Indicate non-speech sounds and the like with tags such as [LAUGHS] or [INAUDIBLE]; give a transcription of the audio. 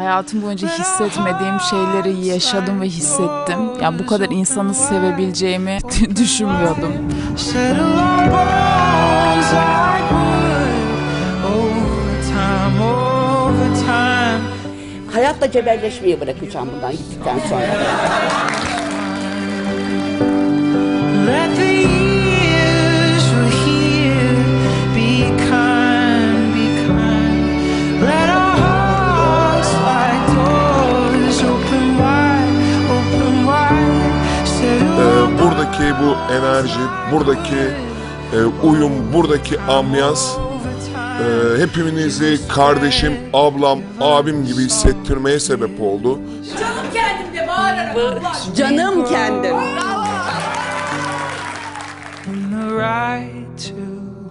Hayatım boyunca hissetmediğim şeyleri yaşadım ve hissettim. Ya bu kadar insanı sevebileceğimi [LAUGHS] düşünmüyordum. Hayatla cebelleşmeyi bırakacağım bundan gittikten sonra. Let Ee, buradaki bu enerji, buradaki e, uyum, buradaki ambiyans e, hepimizi kardeşim, ablam, abim gibi hissettirmeye sebep oldu. Canım kendim. the right to